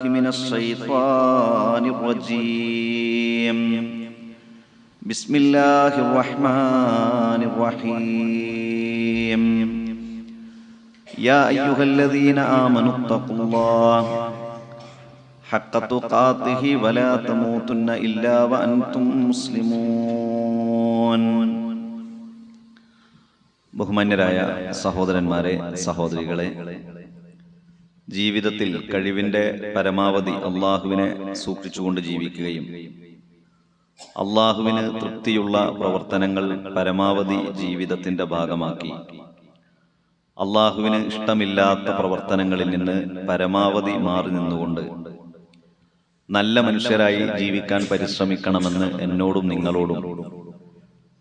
من الشيطان الرجيم بسم الله الرحمن الرحيم يا أيها الذين آمنوا اتقوا الله حق تقاته ولا تموتن إلا وأنتم مسلمون ബഹുമാന്യരായ സഹോദരന്മാരെ സഹോദരികളെ ജീവിതത്തിൽ കഴിവിന്റെ പരമാവധി അള്ളാഹുവിനെ സൂക്ഷിച്ചുകൊണ്ട് ജീവിക്കുകയും അള്ളാഹുവിന് തൃപ്തിയുള്ള പ്രവർത്തനങ്ങൾ പരമാവധി ജീവിതത്തിന്റെ ഭാഗമാക്കി. അള്ളാഹുവിന് ഇഷ്ടമില്ലാത്ത പ്രവർത്തനങ്ങളിൽ നിന്ന് പരമാവധി മാറി നിന്നുകൊണ്ട് നല്ല മനുഷ്യരായി ജീവിക്കാൻ പരിശ്രമിക്കണമെന്ന് എന്നോടും നിങ്ങളോടും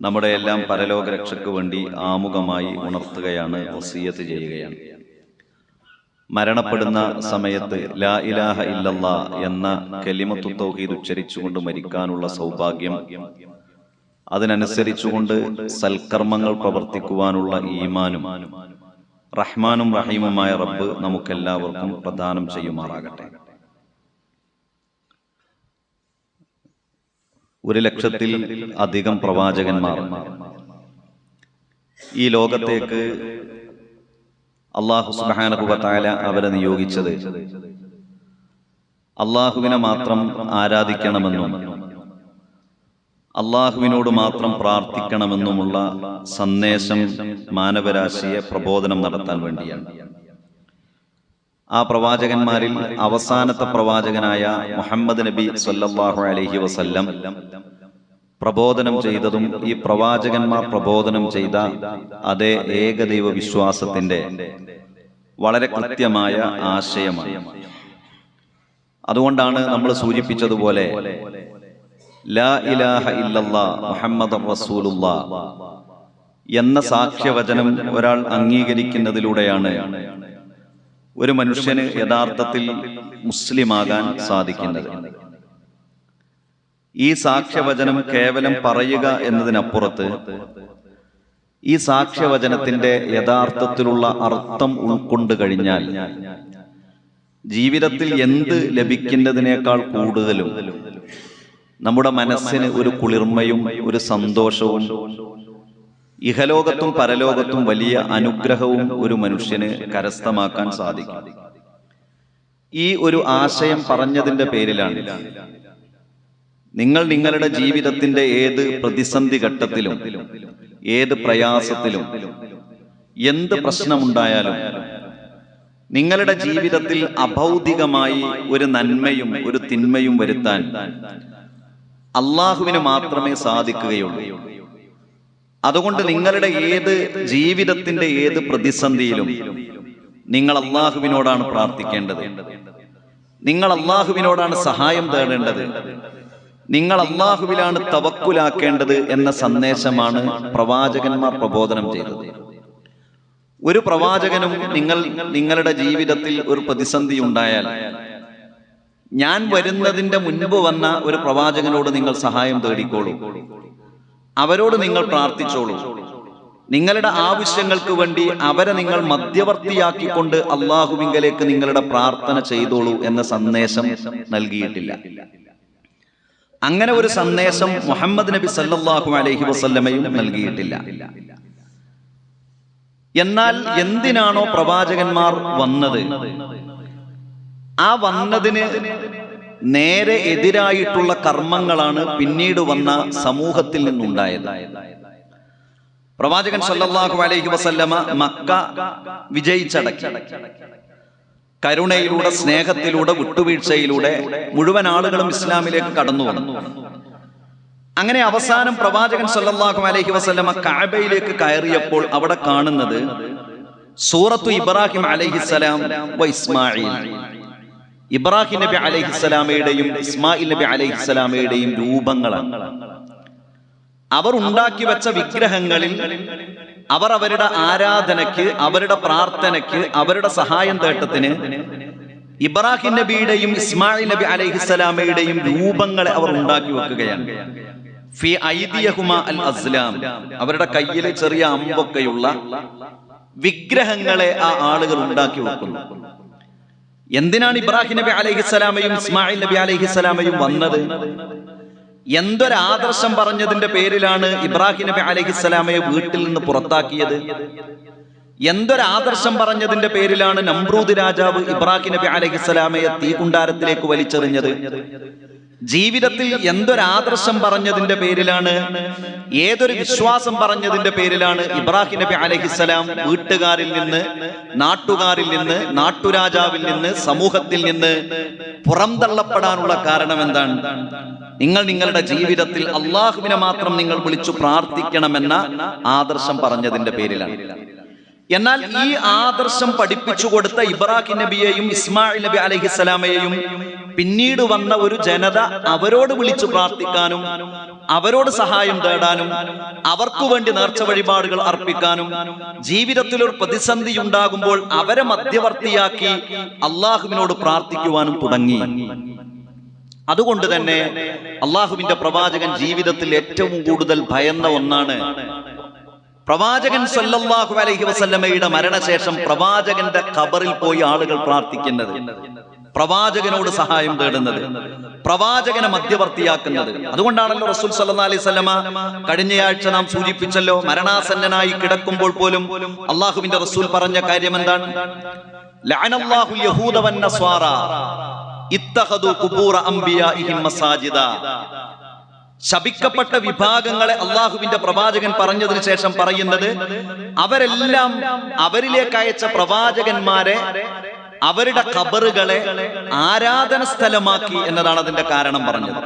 നമ്മുടെ എല്ലാം പരലോക രക്ഷയ്ക്ക് വേണ്ടി ആമുഖമായി ഉണർത്തുകയാണ് വസീയത്ത് ചെയ്യുകയാണ്. മരണപ്പെടുന്ന സമയത്ത് ലാ ഇലാഹ ഇല്ലല്ല എന്ന കലിമത്തു തൗഹീദ് ഉച്ചരിച്ചുകൊണ്ട് മരിക്കാനുള്ള സൗഭാഗ്യം അതിനനുസരിച്ചുകൊണ്ട് സൽക്കർമ്മങ്ങൾ പ്രവർത്തിക്കുവാനുള്ള ഈമാനും റഹ്മാനും റഹീമുമായ റബ്ബ് നമുക്കെല്ലാവർക്കും പ്രദാനം ചെയ്യുമാറാകട്ടെ. ഒരു ലക്ഷത്തിൽ അധികം പ്രവാചകന്മാർ. ഈ ലോകത്തേക്ക് അള്ളാഹു സുബാനഹുബത്തായ അവരെ നിയോഗിച്ചത്. അള്ളാഹുവിനെ മാത്രം ആരാധിക്കണമെന്നും അള്ളാഹുവിനോട് മാത്രം പ്രാർത്ഥിക്കണമെന്നുമുള്ള സന്ദേശം മാനവരാശിയെ പ്രബോധനം നടത്താൻ വേണ്ടിയാണ്. ആ പ്രവാചകന്മാരിൽ അവസാനത്തെ പ്രവാചകനായ മുഹമ്മദ് നബി സല്ലാഹു അലഹി വസല്ലം പ്രബോധനം ചെയ്തതും ഈ പ്രവാചകന്മാർ പ്രബോധനം ചെയ്ത അതേ ഏകദൈവ വിശ്വാസത്തിന്റെ വളരെ കൃത്യമായ ആശയമാണ്. അതുകൊണ്ടാണ് നമ്മൾ സൂചിപ്പിച്ചതുപോലെ ലാ ഇലാഹ ഇല്ലല്ലാ മുഹമ്മദ് റസൂലുള്ള എന്ന സാക്ഷ്യവചനം ഒരാൾ അംഗീകരിക്കുന്നതിലൂടെയാണ് ഒരു മനുഷ്യന് യഥാർത്ഥത്തിൽ മുസ്ലിമാകാൻ സാധിക്കുന്നത്. ഈ സാക്ഷ്യവചനം കേവലം പറയുക എന്നതിനപ്പുറത്ത് ഈ സാക്ഷ്യവചനത്തിന്റെ യഥാർത്ഥത്തിലുള്ള അർത്ഥം ഉൾക്കൊണ്ട് കഴിഞ്ഞാൽ ജീവിതത്തിൽ എന്ത് ലഭിക്കേണ്ടതിനേക്കാൾ കൂടുതലും നമ്മുടെ മനസ്സിന് ഒരു കുളിർമയും ഒരു സന്തോഷവും ഇഹലോകത്തും പരലോകത്തും വലിയ അനുഗ്രഹവും ഒരു മനുഷ്യന് കരസ്ഥമാക്കാൻ സാധിക്കും. ഈ ഒരു ആശയം പറഞ്ഞതിന്റെ പേരിലാണ് നിങ്ങൾ നിങ്ങളുടെ ജീവിതത്തിന്റെ ഏത് പ്രതിസന്ധി ഘട്ടത്തിലും ഏത് പ്രയാസത്തിലും എന്ത് പ്രശ്നമുണ്ടായാലും നിങ്ങളുടെ ജീവിതത്തിൽ അഭൗതികമായി ഒരു നന്മയും ഒരു തിന്മയും വരുത്താൻ അള്ളാഹുവിന് മാത്രമേ സാധിക്കുകയുള്ളൂ. അതുകൊണ്ട് നിങ്ങളുടെ ഏത് ജീവിതത്തിന്റെ ഏത് പ്രതിസന്ധിയിലും നിങ്ങൾ അള്ളാഹുവിനോടാണ് പ്രാർത്ഥിക്കേണ്ടത്. നിങ്ങൾ അള്ളാഹുവിനോടാണ് സഹായം തേടേണ്ടത്. നിങ്ങൾ അള്ളാഹുവിലാണ് തവക്കുലാക്കേണ്ടത് എന്ന സന്ദേശമാണ് പ്രവാചകന്മാർ പ്രബോധനം ചെയ്തത്. ഒരു പ്രവാചകനും നിങ്ങൾ നിങ്ങളുടെ ജീവിതത്തിൽ ഒരു പ്രതിസന്ധി ഉണ്ടായാൽ ഞാൻ വരുന്നതിന്റെ മുൻപ് വന്ന ഒരു പ്രവാചകനോട് നിങ്ങൾ സഹായം തേടിക്കോളൂ. അവരോട് നിങ്ങൾ പ്രാർത്ഥിച്ചോളൂ. നിങ്ങളുടെ ആവശ്യങ്ങൾക്ക് വേണ്ടി അവരെ നിങ്ങൾ മധ്യവർത്തിയാക്കിക്കൊണ്ട് അള്ളാഹുവിങ്കലേക്ക് നിങ്ങളുടെ പ്രാർത്ഥന ചെയ്തോളൂ എന്ന സന്ദേശം നൽകിയിട്ടില്ല. അങ്ങനെ ഒരു സന്ദേശം മുഹമ്മദ് നബി സല്ലാഹു അലൈഹി വസല്ലമയും നൽകിയിട്ടില്ല. എന്നാൽ എന്തിനാണോ പ്രവാചകന്മാർ വന്നത്? ആ വന്നതിന് നേരെ എതിരായിട്ടുള്ള കർമ്മങ്ങളാണ് പിന്നീട് വന്ന സമൂഹത്തിൽ നിന്നുണ്ടായത്. പ്രവാചകൻ സല്ലാഹു അലൈഹി വസല്ലമ മക്ക വിജയിച്ചടക്കി. കരുണയിലൂടെ സ്നേഹത്തിലൂടെ വിട്ടുവീഴ്ചയിലൂടെ മുഴുവൻ ആളുകളും ഇസ്ലാമിലേക്ക് കടന്നു വന്നു. അങ്ങനെ അവസാനം പ്രവാചകൻ സല്ലാഹു അലഹി വസല്ലമ കഅബയിലേക്ക് കയറിയപ്പോൾ അവിടെ കാണുന്നത് സൂറത്തു ഇബ്രാഹിം അലൈഹിസ്സലാം വ ഇസ്മായിൽ ഇബ്രാഹിം നബി അലഹിസ്സലാമയുടെയും ഇസ്മായിൽ നബി അലഹിസ്സലാമയുടെയും രൂപങ്ങളാണ്. അവർ ഉണ്ടാക്കി വെച്ച വിഗ്രഹങ്ങളിൽ അവർ അവരുടെ ആരാധനയ്ക്ക് അവരുടെ പ്രാർത്ഥനയ്ക്ക് അവരുടെ സഹായം തേട്ടത്തിന് ഇബ്രാഹിം നബിയുടെയും ഇസ്മായിൽ നബി അലഹിസ്സലാമയുടെയും രൂപങ്ങളെ അവർ ഉണ്ടാക്കി വെക്കുകയാണ്. ഫി ഐദിയഹുമ അൽ അസ്ലാം. അവരുടെ കയ്യിൽ ചെറിയ അമ്പൊക്കെയുള്ള വിഗ്രഹങ്ങളെ ആ ആളുകൾ ഉണ്ടാക്കി വെക്കുന്നു. എന്തിനാണ് ഇബ്രാഹിം നബി അലഹിസ്സലാമയും ഇസ്മായിൽ നബി അലഹിസ്സലാമയും വന്നത്? എന്തൊരാദർശം പറഞ്ഞതിന്റെ പേരിലാണ് ഇബ്രാഹിം നബി അലഹിസ്സലാമയെ വീട്ടിൽ നിന്ന് പുറത്താക്കിയത്? എന്തൊരാദർശം പറഞ്ഞതിന്റെ പേരിലാണ് നമ്രൂദ് രാജാവ് ഇബ്രാഹിം നബി അലൈഹിസ്സലാമയെ തീകുണ്ടാരത്തിലേക്ക് വലിച്ചെറിഞ്ഞത്? ജീവിതത്തിൽ എന്തൊരാദർശം പറഞ്ഞതിന്റെ പേരിലാണ് ഏതൊരു വിശ്വാസം പറഞ്ഞതിന്റെ പേരിലാണ് ഇബ്രാഹിം നബി അലഹിസ്സലാം വീട്ടുകാരിൽ നിന്ന് നാട്ടുകാരിൽ നിന്ന് നാട്ടുരാജാവിൽ നിന്ന് സമൂഹത്തിൽ നിന്ന് പുറംതള്ളപ്പെടാനുള്ള കാരണം എന്താണ്? നിങ്ങൾ നിങ്ങളുടെ ജീവിതത്തിൽ അള്ളാഹുവിനെ മാത്രം നിങ്ങൾ വിളിച്ചു പ്രാർത്ഥിക്കണമെന്ന ആദർശം പറഞ്ഞതിന്റെ പേരിലാണ്. എന്നാൽ ഈ ആദർശം പഠിപ്പിച്ചു കൊടുത്ത ഇബ്രാഹിം നബിയെയും ഇസ്മായിൽ നബി അലഹിസ്സലാമയെയും പിന്നീട് വന്ന ഒരു ജനത അവരോട് വിളിച്ചു പ്രാർത്ഥിക്കാനും അവരോട് സഹായം തേടാനും അവർക്കു വേണ്ടി നേർച്ച വഴിപാടുകൾ അർപ്പിക്കാനും ജീവിതത്തിൽ ഒരു പ്രതിസന്ധി ഉണ്ടാകുമ്പോൾ അവരെ മധ്യവർത്തിയാക്കി അള്ളാഹുവിനോട് പ്രാർത്ഥിക്കുവാനും തുടങ്ങി. അതുകൊണ്ട് തന്നെ അള്ളാഹുവിന്റെ പ്രവാചകൻ ജീവിതത്തിൽ ഏറ്റവും കൂടുതൽ ഭയന്ന ഒന്നാണ് പ്രവാചകൻ സല്ലല്ലാഹു അലൈഹി വസല്ലമയുടെ മരണശേഷം പ്രവാചകന്റെ ഖബറിൽ പോയി ആളുകൾ പ്രാർത്ഥിക്കുന്നത്. പ്രവാചകനോട് സഹായം തേടുന്നത്. പ്രവാചകനെ മധ്യവർത്തിയാക്കുന്നത്. അതുകൊണ്ടാണല്ലോ റസൂൽ സല്ലാ അലൈഹി വസല്ലമ കഴിഞ്ഞയാഴ്ച നാം സൂചിപ്പിച്ചല്ലോ മരണാസന്നനായി കിടക്കുമ്പോൾ പോലും അള്ളാഹുവിന്റെ റസൂൽ പറഞ്ഞ കാര്യം എന്താണ് ലഅനല്ലാഹു യഹൂദ അംബിയ മസാജിദ. ശപിക്കപ്പെട്ട വിഭാഗങ്ങളെ അള്ളാഹുവിന്റെ പ്രവാചകൻ പറഞ്ഞതിന് ശേഷം പറയുന്നത് അവരെല്ലാം അവരിലേക്ക് അയച്ച പ്രവാചകന്മാരെ അവരുടെ ഖബറുകളെ ആരാധന സ്ഥലമാക്കി എന്നതാണ് അതിന്റെ കാരണം പറഞ്ഞത്.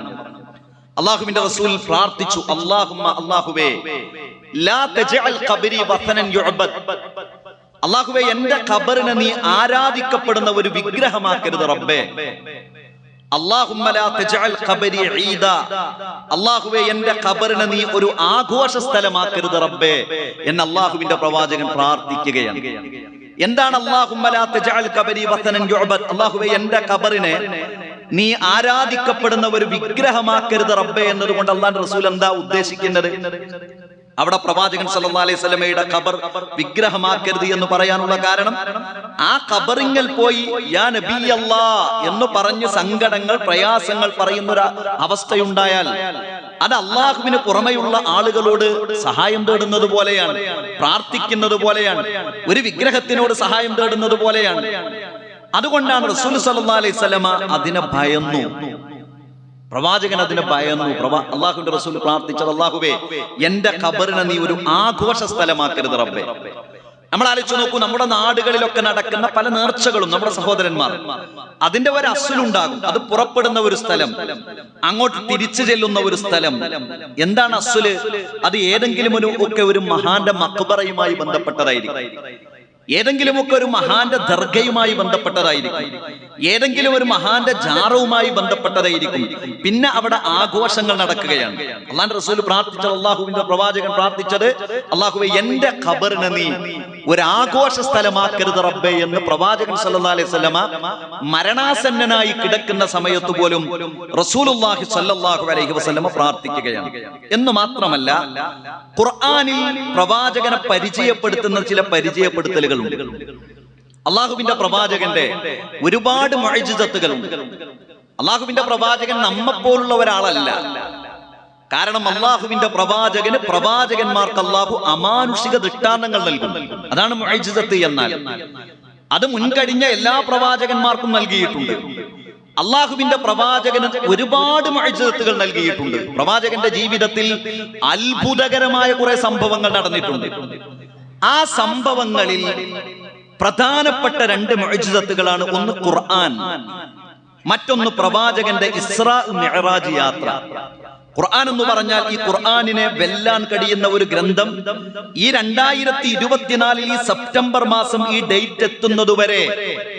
അള്ളാഹുവിന്റെ റസൂൽ പ്രാർത്ഥിച്ചു അള്ളാഹുമ്മ അള്ളാഹുവേ അള്ളാഹുവേ എന്റെ ഖബറിനെ നീ ആരാധിക്കപ്പെടുന്ന ഒരു വിഗ്രഹമാക്കരുത് റബ്ബേ. അള്ളാഹുവേ എന്റെ ഖബറിനെ നീ ഒരു ആഘോഷ സ്ഥലമാക്കരുത് റബ്ബേ എന്ന് അള്ളാഹുവിന്റെ പ്രവാചകൻ പ്രാർത്ഥിക്കുകയാണ്. എന്താണ് അള്ളാഹുവേ എന്റെ ഖബറിനെ നീ ആരാധിക്കപ്പെടുന്ന ഒരു വിഗ്രഹമാക്കരുത് റബ്ബേ എന്നതുകൊണ്ട് അള്ളാഹ് റസൂൽ എന്താ ഉദ്ദേശിക്കുന്നത്? അവിടെ പ്രവാചകൻ സല്ലല്ലാഹു അലൈഹി ഖബർ വിഗ്രഹമാക്കരുത് എന്ന് പറയാനുള്ള കാരണം ആ ഖബറിങ്ങൽ പോയി യാ എന്ന് പറഞ്ഞ് സങ്കടങ്ങൾ പ്രയാസങ്ങൾ പറയുന്ന ഒരു അവസ്ഥയുണ്ടായാൽ അത് അള്ളാഹുവിന് പുറമെയുള്ള ആളുകളോട് സഹായം തേടുന്നത് പോലെയാണ് പ്രാർത്ഥിക്കുന്നത് പോലെയാണ് ഒരു വിഗ്രഹത്തിനോട് സഹായം തേടുന്നത് പോലെയാണ്. അതുകൊണ്ടാണ് റസൂൽ സല്ലാ അലൈഹി സ്വലമ അതിനെ ഭയന്നു. പ്രവാചകൻ അതിനെ ഭയന്നു. പ്രവാ അള്ളാഹുവിന്റെ റസൂൽ പ്രാർത്ഥിച്ചത് അള്ളാഹുവേ എന്റെ ഖബറിനെ നീ ഒരു ആഘോഷ സ്ഥലമാക്കരുത് റബ്ബേ. നമ്മൾ ആലോചിച്ച് നോക്കൂ നമ്മുടെ നാടുകളിലൊക്കെ നടക്കുന്ന പല നേർച്ചകളും നമ്മുടെ സഹോദരന്മാർ അതിന്റെ ഒരു അസുലുണ്ടാകും. അത് പുറപ്പെടുന്ന ഒരു സ്ഥലം അങ്ങോട്ട് തിരിച്ചു ചെല്ലുന്ന ഒരു സ്ഥലം. എന്താണ് അസുൽ? അത് ഏതെങ്കിലും ഒരു ഒക്കെ ഒരു മഹാന്റെ മക്ബറയുമായി ബന്ധപ്പെട്ടതായിരിക്കും. ഏതെങ്കിലുമൊക്കെ ഒരു മഹാന്റെ ദർഗയുമായി ബന്ധപ്പെട്ടതായിരിക്കും. ഏതെങ്കിലും ഒരു മഹാന്റെ ജാറവുമായി ബന്ധപ്പെട്ടതായിരിക്കും. പിന്നെ അവിടെ ആഘോഷങ്ങൾ നടക്കുകയാണ്. അള്ളാന്റെ റസൂൽ പ്രാർത്ഥിച്ചത് അള്ളാഹുവിന്റെ പ്രവാചകൻ പ്രാർത്ഥിച്ചത് അള്ളാഹുവെ എന്റെ ഖബറിനെ നീ ഒരു ആഘോഷ സ്ഥലമാക്കരുത് റബ്ബെ എന്ന് പ്രവാചകൻ സല്ലല്ലാഹു അലൈഹി മരണാസന്നനായി കിടക്കുന്ന സമയത്ത് പോലും സല്ലല്ലാഹു അലൈഹി വസല്ലമ പ്രാർത്ഥിക്കുകയാണ്. എന്ന് മാത്രമല്ല ഖുർആാനിൽ പ്രവാചകനെ പരിചയപ്പെടുത്തുന്ന ചില അള്ളാഹുവിന്റെ പ്രവാചകന്റെ ഒരുപാട് മഴജിതത്തുകളുണ്ട് അള്ളാഹുവിന്റെ പ്രവാചകൻ നമ്മെപ്പോലുള്ള ഒരാളല്ല കാരണം അള്ളാഹുവിന്റെ പ്രവാചകന് പ്രവാചകന്മാർക്ക് അള്ളാഹു അമാനുഷിക ദൃഷ്ടാന്തങ്ങൾ നൽകും അതാണ് മുഅജിസത്ത് എന്നാൽ. അത് മുൻകഴിഞ്ഞ എല്ലാ പ്രവാചകന്മാർക്കും നൽകിയിട്ടുണ്ട്. അള്ളാഹുവിന്റെ പ്രവാചകന് ഒരുപാട് മഴജത്തുകൾ നൽകിയിട്ടുണ്ട്. പ്രവാചകന്റെ ജീവിതത്തിൽ അത്ഭുതകരമായ കുറെ സംഭവങ്ങൾ നടന്നിട്ടുണ്ട്. ആ സംഭവങ്ങളിൽ പ്രധാനപ്പെട്ട രണ്ട് മഴജത്തുകളാണ് ഒന്ന് ഖുർആൻ മറ്റൊന്ന് പ്രവാചകന്റെ ഇസ്രാ മെഹറാജ് യാത്ര. ഖുർആൻ എന്ന് പറഞ്ഞാൽ ഈ ഖുർആാനിനെ വെല്ലാൻ കഴിയുന്ന ഒരു ഗ്രന്ഥം. ഈ രണ്ടായിരത്തി ഇരുപത്തിനാലിൽ ഈ സെപ്റ്റംബർ മാസം ഈ ഡേറ്റ് എത്തുന്നതുവരെ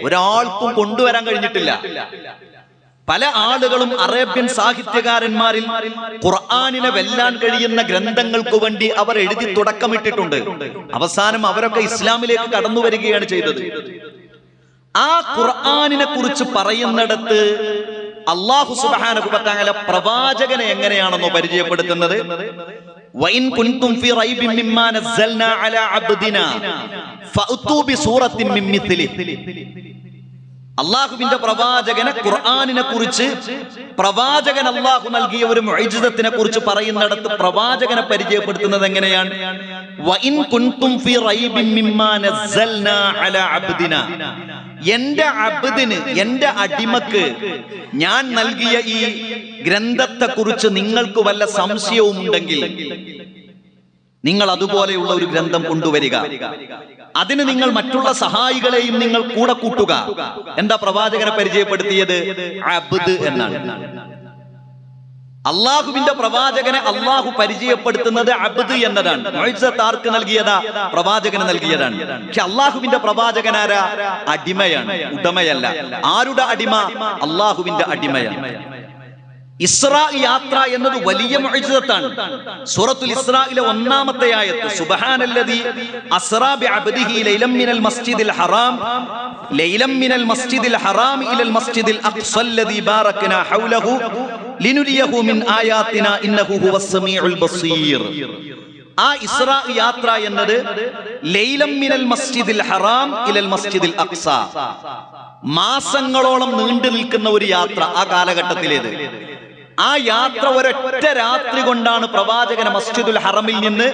ഒരാൾക്കും കൊണ്ടുവരാൻ കഴിഞ്ഞിട്ടില്ല. പല ആളുകളും അറേബ്യൻ സാഹിത്യകാരന്മാരിൽ ഖുർആാനിനെ വെല്ലാൻ കഴിയുന്ന ഗ്രന്ഥങ്ങൾക്ക് വേണ്ടി അവർ എഴുതി തുടക്കമിട്ടിട്ടുണ്ട്. അവസാനം അവരൊക്കെ ഇസ്ലാമിലേക്ക് കടന്നു വരികയാണ് ചെയ്തത്. ആ ഖുർആാനിനെ കുറിച്ച് പറയുന്നിടത്ത് അള്ളാഹു സുബാനുഭവത്താങ്ങല പ്രവാചകനെ എങ്ങനെയാണെന്നോ പരിചയപ്പെടുത്തുന്നത്? മിത്ലിഹി അള്ളാഹുവിന്റെ പ്രവാചകനെ ഖുർആാനിനെ കുറിച്ച് പ്രവാചകൻ അള്ളാഹു നൽകിയ ഒരു മൊഴിജിതത്തിനെ കുറിച്ച് പറയുന്നിടത്ത് പ്രവാചകനെ പരിചയപ്പെടുത്തുന്നത് എങ്ങനെയാണ്? എന്റെ അബ്ദിന് എന്റെ അടിമക്ക് ഞാൻ നൽകിയ ഈ ഗ്രന്ഥത്തെ കുറിച്ച് നിങ്ങൾക്ക് വല്ല സംശയവും ഉണ്ടെങ്കിൽ നിങ്ങൾ അതുപോലെയുള്ള ഒരു ഗ്രന്ഥം കൊണ്ടുവരിക. അതിന് നിങ്ങൾ മറ്റുള്ള സഹായികളെയും നിങ്ങൾ കൂടെ കൂട്ടുക. എന്താ പ്രവാചകനെ പരിചയപ്പെടുത്തിയത്? അബ്ദ് എന്നാണ്. അള്ളാഹുവിന്റെ പ്രവാചകനെ അള്ളാഹു പരിചയപ്പെടുത്തുന്നത് അബ്ദ് എന്നതാണ്. ആർക്ക് നൽകിയതാ? പ്രവാചകന് നൽകിയതാണ്. പക്ഷെ അള്ളാഹുവിന്റെ പ്രവാചകനാരാ? അടിമയാണ്. ഉടമയല്ല. ആരുടെ അടിമ? അള്ളാഹുവിന്റെ അടിമയാണ്. ഇസ്രാ യാത്ര എന്നത് വലിയ മുഅ്ജിസത്താണ്. സൂറത്തുൽ ഇസ്രായിലെ ഒന്നാമത്തെ ആയത്ത് സുബഹാനല്ലതി അസ്റാ ബിഅബ്ദിഹി ലൈലം മിനൽ മസ്ജിദിൽ ഹറാം ലൈലം മിനൽ മസ്ജിദിൽ ഹറാം ഇലൽ മസ്ജിദിൽ അഖ്സല്ലദി ബാറക്നാ ഹൗലഹു ലിനുരിയഹു മിൻ ആയാത്തിനാ ഇന്നഹു ഹുവസ് സമീഉൽ ബസീർ. ആ ഇസ്രാ യാത്ര എന്നത് ലൈലം മിനൽ മസ്ജിദിൽ ഹറാം ഇലൽ മസ്ജിദിൽ അഖ്സ. മാസങ്ങളോളം നീണ്ടു നിൽക്കുന്ന ഒരു യാത്ര ആ കാലഘട്ടത്തിലേത്. ആ യാത്ര ഒരൊറ്റ രാത്രി കൊണ്ടാണ് പ്രവാചകന മസ്ജിദുൽ ഹറമിൽ നിന്ന്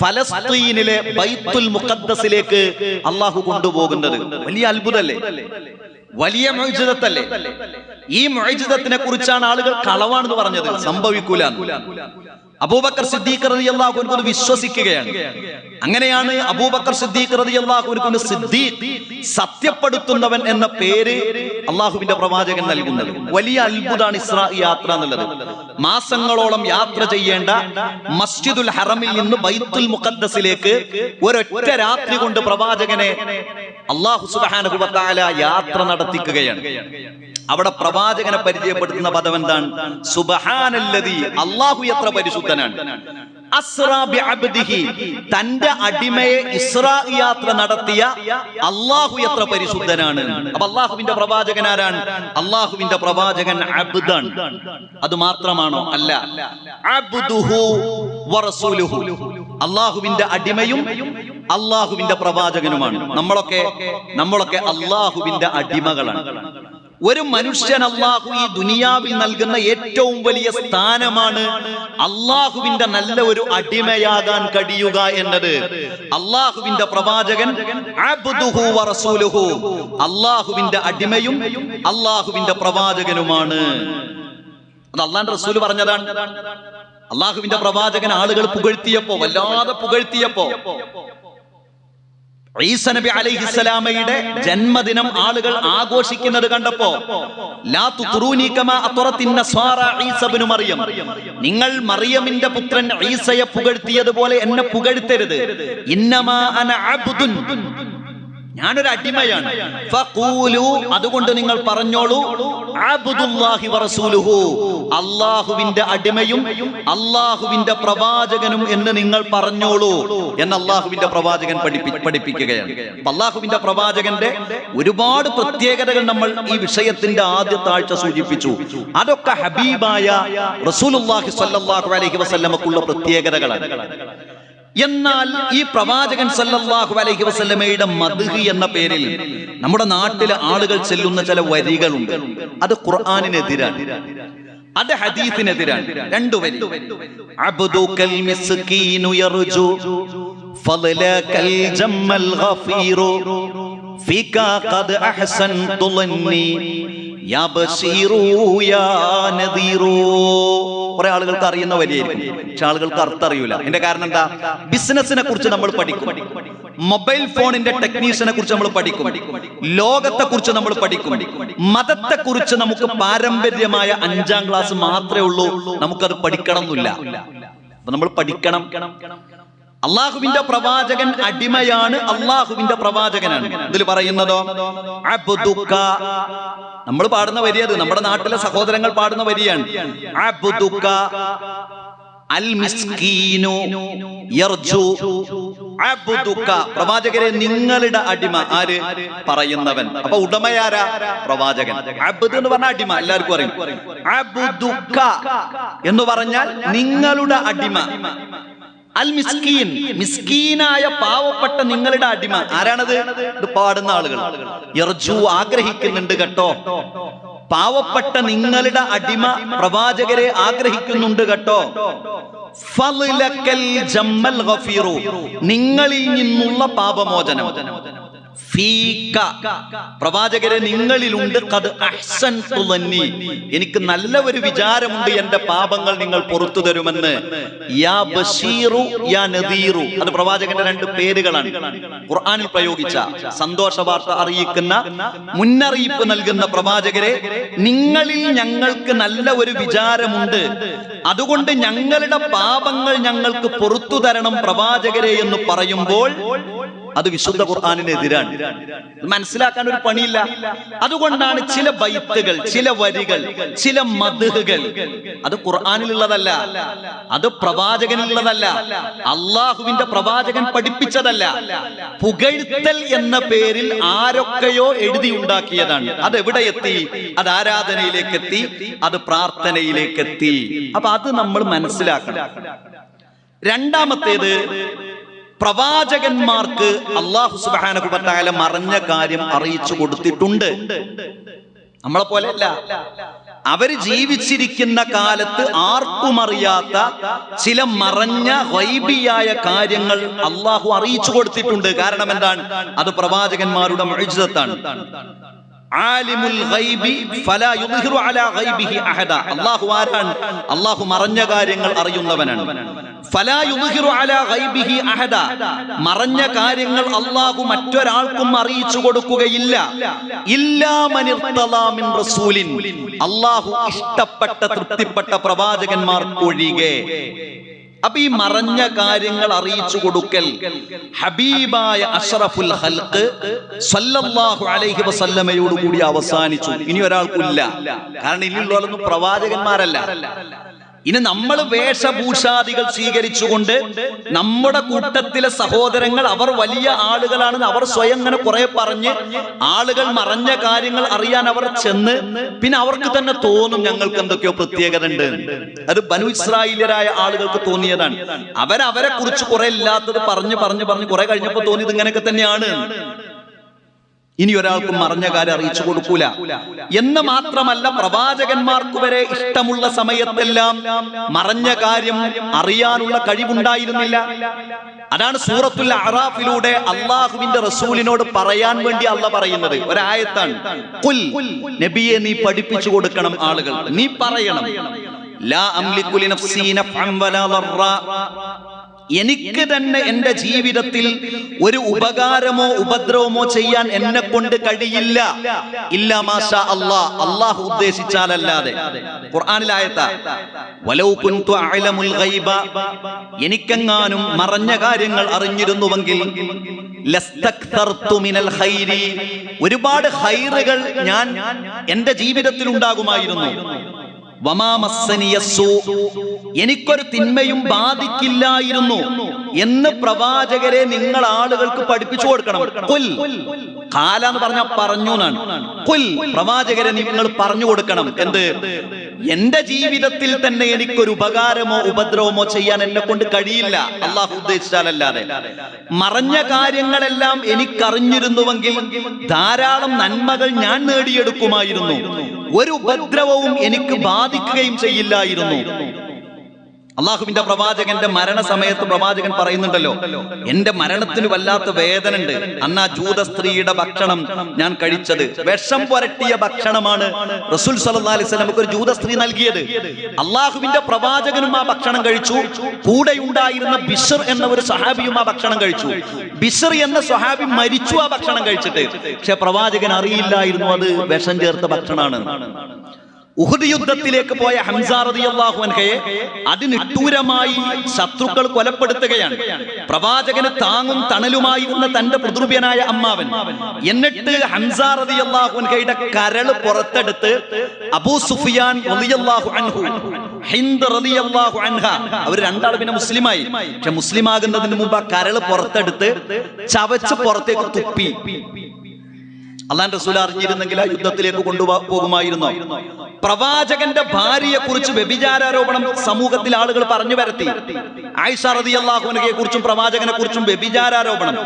ഫലസ്തീനിലെ ബൈത്തുൽ മുഖദ്ദസിലേക്ക് അള്ളാഹു കൊണ്ടുപോകുന്നത്. വലിയ അത്ഭുതല്ലേ? വലിയ മൊയ്ജിതത്തല്ലേ ഈ മൊയ്ജിതത്തിനെ കുറിച്ചാണ് ആളുകൾ കളവാണെന്ന് പറഞ്ഞത്. സംഭവിക്കൂല അബൂബക്കർ സിദ്ദീഖ് റളിയല്ലാഹു അൻഹു വിശ്വസിക്കുകയാണ്. അങ്ങനെയാണ് അബൂബക്കർ സിദ്ദീഖ് റളിയല്ലാഹു അൻഹു സിദ്ദീഖ് സത്യപ്പെടുത്തുന്നവൻ എന്ന പേര് അള്ളാഹുവിന്റെ പ്രവാചകൻ നൽകുന്നത്. വലിയ അത്ഭുതമാണ് ഇസ്രാ യാത്ര എന്നുള്ളത്. മാസങ്ങളോളം യാത്ര ചെയ്യേണ്ട മസ്ജിദുൽ ഹറമിൽ നിന്ന് ബൈത്തുൽ മുഖദ്ദസിലേക്ക് ഒരൊറ്റ രാത്രി കൊണ്ട് പ്രവാചകനെ അള്ളാഹു തആല യാത്ര നടത്തിക്കുകയാണ്. അവിടെ പ്രവാചകനെ പരിചയപ്പെടുത്തുന്ന പദം എന്താണ്? സുബഹാനല്ലതി അള്ളാഹു എത്ര പരിശുദ്ധനാണ് ബിഅബ്ദിഹി തന്റെ അടിമയെ ഇസ്രാ യാത്ര നടത്തിയ അള്ളാഹു എത്ര പരിശുദ്ധനാണ്. അപ്പൊ അള്ളാഹുവിന്റെ പ്രവാചകൻ ആരാണ്? അള്ളാഹുവിന്റെ പ്രവാചകൻ അബ്ദാണ് അത് മാത്രമാണോ? അല്ല. അള്ളാഹുവിന്റെ അടിമയും അള്ളാഹുവിന്റെ പ്രവാചകനുമാണ്. നമ്മളൊക്കെ നമ്മളൊക്കെ അള്ളാഹുവിന്റെ അടിമകളാണ്. ഒരു മനുഷ്യൻ അള്ളാഹു ഈ ദുനിയാവിൽ നൽകുന്ന ഏറ്റവും വലിയ സ്ഥാനമാണ് അള്ളാഹുവിന്റെ നല്ല ഒരു അടിമയാകാൻ കഴിയുക എന്നത്. അള്ളാഹുവിന്റെ പ്രവാചകൻ അള്ളാഹുവിന്റെ അടിമയും അള്ളാഹുവിന്റെ പ്രവാചകനുമാണ്. അത് അള്ളാന്റെ റസൂൽ പറഞ്ഞതാണ്. അള്ളാഹുവിന്റെ പ്രവാചകൻ ആളുകൾ പുകഴ്ത്തിയപ്പോ വല്ലാതെ പുകഴ്ത്തിയപ്പോ ഈസ നബി അലൈഹിസ്സലാമയുടെ ജന്മദിനം ആളുകൾ ആഘോഷിക്കുന്നത് കണ്ടപ്പോ മറിയം. നിങ്ങൾ മറിയമിന്റെ പുത്രൻ ഈസയെ പുകഴ്ത്തിയതുപോലെ എന്നെ പുകഴ്ത്തരുത്. ഇന്നമാ അന അബ്ദുൻ ഞാനൊരു അടിമയാണ്. അതുകൊണ്ട് നിങ്ങൾ പറഞ്ഞോളൂ അള്ളാഹുവിന്റെ അടിമയും അള്ളാഹുവിന്റെ പ്രവാചകനും എന്ന് നിങ്ങൾ പറഞ്ഞോളൂ എന്ന് അള്ളാഹുവിന്റെ പ്രവാചകൻ പഠിപ്പി പഠിപ്പിക്കുകയാണ്. അള്ളാഹുവിന്റെ പ്രവാചകന്റെ ഒരുപാട് പ്രത്യേകതകൾ നമ്മൾ ഈ വിഷയത്തിന്റെ ആദ്യ താഴ്ച സൂചിപ്പിച്ചു. അതൊക്കെ ഹബീബായ റസൂലുള്ളാഹി സ്വല്ലല്ലാഹു അലൈഹി വസല്ലമക്കുള്ള പ്രത്യേകതകളാണ്. എന്നാൽ ഈ പ്രവാചകൻ സല്ലല്ലാഹു അലൈഹി വസല്ലമയുടെ മദ്ഹ് എന്ന പേരിൽ നമ്മുടെ നാട്ടിലെ ആളുകൾ ചെല്ലുന്ന ചില വരികളുണ്ട്. അത് ഖുർആാനിനെതിരാണ്. അത് ഹദീസിനെതിരാണ്. രണ്ടു വരി. യർജു ജമ്മൽ ഗഫീറു ഫിക ഖദ് യാ ബസീറു യാ നദീറു. കുറെ ആളുകൾക്ക് അറിയുന്ന വരിയായിരിക്കും പക്ഷെ ആളുകൾക്ക് അർത്ഥം അറിയില്ല എന്റെ കാരണം എന്താ? ബിസിനസിനെ കുറിച്ച് നമ്മൾ പഠിക്കും. മൊബൈൽ ഫോണിന്റെ ടെക്നീഷ്യനെ കുറിച്ച് നമ്മൾ പഠിക്കും. ലോകത്തെ കുറിച്ച് നമ്മൾ പഠിക്കും. മതത്തെ കുറിച്ച് നമുക്ക് പാരമ്പര്യമായ അഞ്ചാം ക്ലാസ് മാത്രമേ ഉള്ളൂ. നമുക്കത് പഠിക്കണം എന്നില്ല നമ്മൾ പഠിക്കണം. അള്ളാഹുവിന്റെ പ്രവാചകൻ അടിമയാണ് അള്ളാഹുവിന്റെ പ്രവാചകനാണ്. ഇതിൽ പറയുന്നതോ? നമ്മൾ പാടുന്ന വരിയത് നമ്മുടെ നാട്ടിലെ സഹോദരങ്ങൾ പാടുന്ന വരിയാണ്. പ്രവാചകരെ നിങ്ങളുടെ അടിമ. ആര്? പറയുന്നവൻ. അപ്പൊ ഉടമയാരാ? പ്രവാചകൻ. അബ്ദ് എന്ന് പറഞ്ഞ അടിമ. എല്ലാവർക്കും അറിയും. എന്ന് പറഞ്ഞാൽ നിങ്ങളുടെ അടിമ. അൽ മിസ്കീൻ മിസ്കീനായ പാവപ്പെട്ട നിങ്ങളുടെ അടിമ. ആരാണത്? ഇത് പാടുന്ന ആളുകൾ. യർജു ആഗ്രഹിക്കുന്നുണ്ട് കേട്ടോ. പാവപ്പെട്ട നിങ്ങളുടെ അടിമ പ്രവാചകരെ ആഗ്രഹിക്കുന്നുണ്ട് കേട്ടോ. നിങ്ങളിൽ നിന്നുള്ള പാപമോചനം. പ്രവാചകരെ നിങ്ങളിലുണ്ട്. കത് അഹ്സൻ തുലന്നി എനിക്ക് നല്ല ഒരു വിചാരമുണ്ട്. എന്റെ പാപങ്ങൾ നിങ്ങൾ പുറത്തു തരുമെന്ന്. യാ ബഷീറു യാ നദീറു. അത് പ്രവാചകന്റെ രണ്ട് പേരുകളാണ്. ഖുർആനിൽ പ്രയോഗിച്ച സന്തോഷ വാർത്ത അറിയിക്കുന്ന മുന്നറിയിപ്പ് നൽകുന്ന പ്രവാചകരെ നിങ്ങളിൽ ഞങ്ങൾക്ക് നല്ല ഒരു വിചാരമുണ്ട്. അതുകൊണ്ട് ഞങ്ങളുടെ പാപങ്ങൾ ഞങ്ങൾക്ക് പുറത്തു തരണം പ്രവാചകരെ എന്ന് പറയുമ്പോൾ അത് വിശുദ്ധ ഖുർആാനിനെതിരാണ്. മനസ്സിലാക്കാൻ ഒരു പണിയില്ല. അതുകൊണ്ടാണ് ചില ബൈത്തുകൾ ചില വരികൾ ചില മതുകൾ അത് ഖുർആാനിലുള്ളതല്ല. അത് പ്രവാചകനുള്ളതല്ല അള്ളാഹുവിന്റെ പ്രവാചകൻ പഠിപ്പിച്ചതല്ല. പുകഴ്ത്തൽ എന്ന പേരിൽ ആരൊക്കെയോ എഴുതി ഉണ്ടാക്കിയതാണ് അത് എവിടെ എത്തി? അത് ആരാധനയിലേക്ക് എത്തി അത് പ്രാർത്ഥനയിലേക്ക് എത്തി അപ്പൊ അത് നമ്മൾ മനസ്സിലാക്കണം. രണ്ടാമത്തേത് പ്രവാചകന്മാർക്ക് അള്ളാഹു സുബാനുഭവത്തായ മറഞ്ഞ കാര്യം അറിയിച്ചു കൊടുത്തിട്ടുണ്ട്. നമ്മളെ പോലെയല്ല. അവർ ജീവിച്ചിരിക്കുന്ന കാലത്ത് ആർക്കും അറിയാത്ത ചില മറഞ്ഞ വൈബിയായ കാര്യങ്ങൾ അള്ളാഹു അറിയിച്ചു കൊടുത്തിട്ടുണ്ട്. കാരണം എന്താണ്? അത് പ്രവാചകന്മാരുടെ മഴിജിതത്താണ് അള്ളാഹു ആരാണ്? അള്ളാഹു മറഞ്ഞ കാര്യങ്ങൾ അറിയുന്നവനാണ്. മറഞ്ഞ കാര്യങ്ങൾ അള്ളാഹു മറ്റൊരാൾക്കും അറിയിച്ചു കൊടുക്കുകയില്ല. അല്ലാഹു ഇഷ്ടപ്പെട്ട തൃപ്തിപ്പെട്ട പ്രവാചകന്മാർക്കൊഴികെ അപ്പൊ ഈ മറഞ്ഞ കാര്യങ്ങൾ അറിയിച്ചു കൊടുക്കൽ ഹബീബായ അഷ്റഫുൽ ഹൽക്ക് സല്ലല്ലാഹു അലൈഹി വസല്ലമയോട് കൂടി അവസാനിച്ചു. ഇനി ഒരാൾക്കില്ല. കാരണം ഇനിയുള്ളവരൊന്നും പ്രവാചകന്മാരല്ല. ഇനി നമ്മൾ വേഷഭൂഷാദികൾ സ്വീകരിച്ചുകൊണ്ട് നമ്മുടെ കൂട്ടത്തിലെ സഹോദരങ്ങൾ അവർ വലിയ ആളുകളാണെന്ന് അവർ സ്വയം ഇങ്ങനെ കുറെ പറഞ്ഞ് ആളുകൾ മറഞ്ഞ കാര്യങ്ങൾ അറിയാൻ അവർ ചെന്ന് പിന്നെ അവർക്ക് തന്നെ തോന്നും ഞങ്ങൾക്ക് എന്തൊക്കെയോ പ്രത്യേകത ഉണ്ട് അത് ബനു ഇസ്രായേലരായ ആളുകൾക്ക് തോന്നിയതാണ്. അവരവരെ കുറിച്ച് കുറെ ഇല്ലാത്തത് പറഞ്ഞ് പറഞ്ഞ് പറഞ്ഞ് കുറെ കഴിഞ്ഞപ്പോൾ തോന്നിയത് ഇങ്ങനെയൊക്കെ തന്നെയാണ്. ഇനി ഒരാൾക്കും അറിഞ്ഞ കാര്യം അറിയിച്ചു കൊടുക്കൂല. എന്ന് മാത്രമല്ല പ്രവാചകന്മാർക്ക് വരെ ഇഷ്ടമുള്ള സമയത്തെല്ലാം മറഞ്ഞ കാര്യം അറിയാനുള്ള കഴിവുണ്ടായിരുന്നില്ല. അതാണ് സൂറത്തുൽ അറാഫിലൂടെ അള്ളാഹുവിന്റെ റസൂലിനോട് പറയാൻ വേണ്ടി അല്ല പറയുന്നത്. ഒരായത്താണ്. കുൽ നബിയെ നീ പഠിപ്പിച്ചു കൊടുക്കണം ആളുകൾ. നീ പറയണം. ലാ നഫ്അൻ വലാ എനിക്ക് തന്നെ എന്റെ ജീവിതത്തിൽ ഒരു ഉപകാരമോ ഉപദ്രവമോ ചെയ്യാൻ എന്നെ കൊണ്ട് കഴിയില്ല. ഇല്ല മാഷ അല്ലാ. അള്ളാഹു ഉദ്ദേശിച്ചാലല്ലാതെ. എനിക്കെങ്ങാനും മറഞ്ഞ കാര്യങ്ങൾ അറിഞ്ഞിരുന്നുവെങ്കിൽ ഒരുപാട് ഹൈറുകൾ ഞാൻ എന്റെ ജീവിതത്തിൽ ഉണ്ടാകുമായിരുന്നു. എനിക്കൊരു തിന്മയും ബാധിക്കില്ലായിരുന്നു എന്ന് പ്രവാചകരെ നിങ്ങൾ ആളുകൾക്ക് പഠിപ്പിച്ചു കൊടുക്കണം. കുൽ കാല എന്ന് പറഞ്ഞാൽ പറഞ്ഞു എന്നാണ്. കുൽ പ്രവാചകരെ നിങ്ങൾ പറഞ്ഞു കൊടുക്കണം. എന്ത്? എന്റെ ജീവിതത്തിൽ തന്നെ എനിക്കൊരു ഉപകാരമോ ഉപദ്രവമോ ചെയ്യാൻ എന്നെ കൊണ്ട് കഴിയില്ല. അള്ളാഹു ഉദ്ദേശിച്ചാലല്ലാതെ. മറഞ്ഞ കാര്യങ്ങളെല്ലാം എനിക്കറിഞ്ഞിരുന്നുവെങ്കിൽ ധാരാളം നന്മകൾ ഞാൻ നേടിയെടുക്കുമായിരുന്നു. ഒരു ഉപദ്രവവും എനിക്ക് ബാധിക്കുകയും ചെയ്യില്ലായിരുന്നു. അള്ളാഹുവിന്റെ പ്രവാചകന്റെ മരണസമയത്ത് പ്രവാചകൻ പറയുന്നുണ്ടല്ലോ എന്റെ മരണത്തിന് വല്ലാത്ത വേദന ഉണ്ട് അന്ന് ആ ജൂത സ്ത്രീയുടെ ഭക്ഷണം ഞാൻ കഴിച്ചത്. വിഷം പുരട്ടിയ ഭക്ഷണമാണ് റസൂൽ സല്ലല്ലാഹു അലൈഹി വസല്ലം ഒരു ജൂത സ്ത്രീ നൽകിയത്. അള്ളാഹുവിന്റെ പ്രവാചകനും ആ ഭക്ഷണം കഴിച്ചു. കൂടെ ഉണ്ടായിരുന്ന ബിഷർ എന്ന ഒരു സഹാബിയും ആ ഭക്ഷണം കഴിച്ചു. ബിഷർ എന്ന സഹാബി മരിച്ചു ആ ഭക്ഷണം കഴിച്ചിട്ട്. പക്ഷെ പ്രവാചകൻ അറിയില്ലായിരുന്നു അത് വിഷം ചേർത്ത ഭക്ഷണമാണ്. ഉഹുദ് യുദ്ധത്തിലേക്ക് പോയ ഹംസ റളിയല്ലാഹു അൻഹയെ അതിനിട്ടൂരമായി ശത്രുക്കൾ കൊലപ്പെടുത്തുകയാണ്. പ്രവാചകന് താങ്ങും തണലുമായി നിന്ന തന്റെ പ്രതിരൂപ്യനായ അമ്മാവൻ. എന്നിട്ട് ഹംസ റളിയല്ലാഹു അൻഹയുടെ കരൾ പുറത്തെടുത്ത് അബൂ സുഫിയാൻ റളിയല്ലാഹു അൻഹു ഹിന്ദ് റളിയല്ലാഹു അൻഹ അവർ രണ്ടാൾ പിന്നെ മുസ്ലിമായി. പക്ഷെ മുസ്ലിം ആകുന്നതിന് മുമ്പ് ആ കരൾ പുറത്തെടുത്ത് ചവച്ച് പുറത്തേക്ക് തുപ്പി. അള്ളാൻ റസൂൽ അറിഞ്ഞിരുന്നെങ്കിൽ ആ യുദ്ധത്തിലേക്ക് കൊണ്ടുപോകുമായിരുന്നു പ്രവാചകന്റെ ഭാര്യയെ കുറിച്ച് വ്യഭിചാരോപണം സമൂഹത്തിൽ ആളുകൾ പറഞ്ഞു വരത്തി. ആയിഷ റതി അള്ളാഹുവിനെ കുറിച്ചും പ്രവാചകനെ കുറിച്ചും വ്യഭിചാരോപണം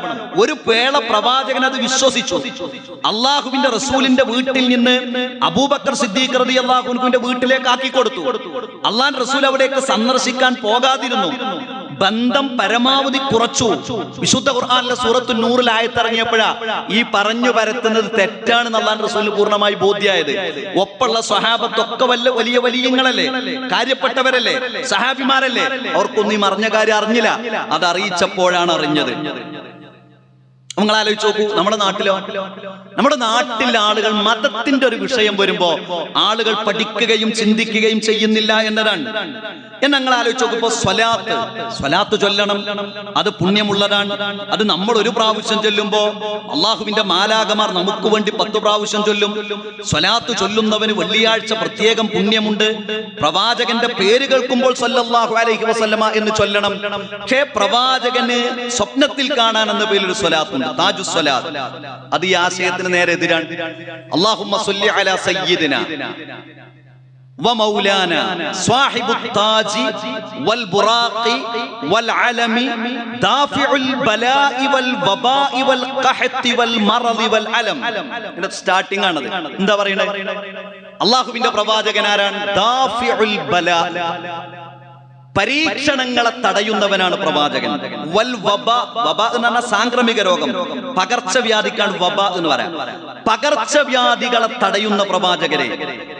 ഒരു പേള പ്രവാചകൻ അത് വിശ്വസിച്ചു. അള്ളാഹുവിന്റെ റസൂലിന്റെ വീട്ടിൽ നിന്ന് അബൂബക്കർ സിദ്ദീഖ് റതി അള്ളാഹുനുവിന്റെ വീട്ടിലേക്ക് ആക്കി കൊടുത്തു. അള്ളാൻ റസൂൽ അവിടേക്ക് സന്ദർശിക്കാൻ പോകാതിരുന്നു. ബന്ധം പരമാവധി കുറച്ചു. വിശുദ്ധ ഖുർആാനിലെ സൂറത്ത് നൂറിൽ ആയത്തിറങ്ങിയപ്പോഴാ ഈ പറഞ്ഞു പരത്തുന്നത് തെറ്റാണ് അള്ളാൻ റസൂലിന് പൂർണമായി ബോധ്യായത്. ഒപ്പുള്ള സ്വഹാബത്തൊക്കെ വല്ല വലിയ വലിയങ്ങളല്ലേ? കാര്യപ്പെട്ടവരല്ലേ? സഹാബിമാരല്ലേ? അവർക്കൊന്നും ഈ കാര്യം അറിഞ്ഞില്ല. അത് അറിയിച്ചപ്പോഴാണ് അറിഞ്ഞത്. നിങ്ങൾ ആലോചിച്ച് നോക്കൂ നമ്മുടെ നാട്ടിലോ നമ്മുടെ നാട്ടിലെ ആളുകൾ മതത്തിന്റെ ഒരു വിഷയം വരുമ്പോ ആളുകൾ പഠിക്കുകയും ചിന്തിക്കുകയും ചെയ്യുന്നില്ല എന്നതാണ്. എന്നങ്ങൾ ആലോചിച്ച് നോക്കുമ്പോ സ്വലാത്ത് സ്വലാത്ത് ചൊല്ലണം അത് പുണ്യമുള്ളതാണ്. അത് നമ്മൾ ഒരു പ്രാവശ്യം ചൊല്ലുമ്പോ അള്ളാഹുവിന്റെ മാലാകമാർ നമുക്ക് വേണ്ടി പത്ത് പ്രാവശ്യം ചൊല്ലും. സ്വലാത്ത് ചൊല്ലുന്നവന് വെള്ളിയാഴ്ച പ്രത്യേകം പുണ്യമുണ്ട്. പ്രവാചകന്റെ പേര് കേൾക്കുമ്പോൾ സല്ലല്ലാഹു അലൈഹി വസല്ലമ എന്ന് ചൊല്ലണം. പക്ഷേ പ്രവാചകന് സ്വപ്നത്തിൽ കാണാൻ എന്ന പേരിൽ ഒരു സ്വലാത്തുണ്ട്. താജു സ്വലാത്ത് അത് ഈ ആശയത്തിന് നേരെ എതിരാണ് അള്ളാഹുമ്മ സ്വല്ലി അലാ സയ്യിദിന ومولانا صاحب التاج والبراق والعلم دافع البلاء والوباء والقحط والمرض والألم ഇത് സ്റ്റാർട്ടിംഗ് ആണത് എന്താ പറയുന്നത് അള്ളാഹുവിന്റെ പ്രവാചകൻ ആരാണ് ദാഫിഉൽ ബലാ പരീക്ഷണങ്ങളെ തടയുന്നവനാണ് പ്രവാചകൻ. വൽ വബ വബ എന്ന് പറഞ്ഞാൽ സാംക്രമിക രോഗം. പകർച്ചവ്യാധിക്കാണ് വബ എന്ന് പറയാം. പകർച്ചവ്യാധികളെ തടയുന്ന പ്രവാചകരെ.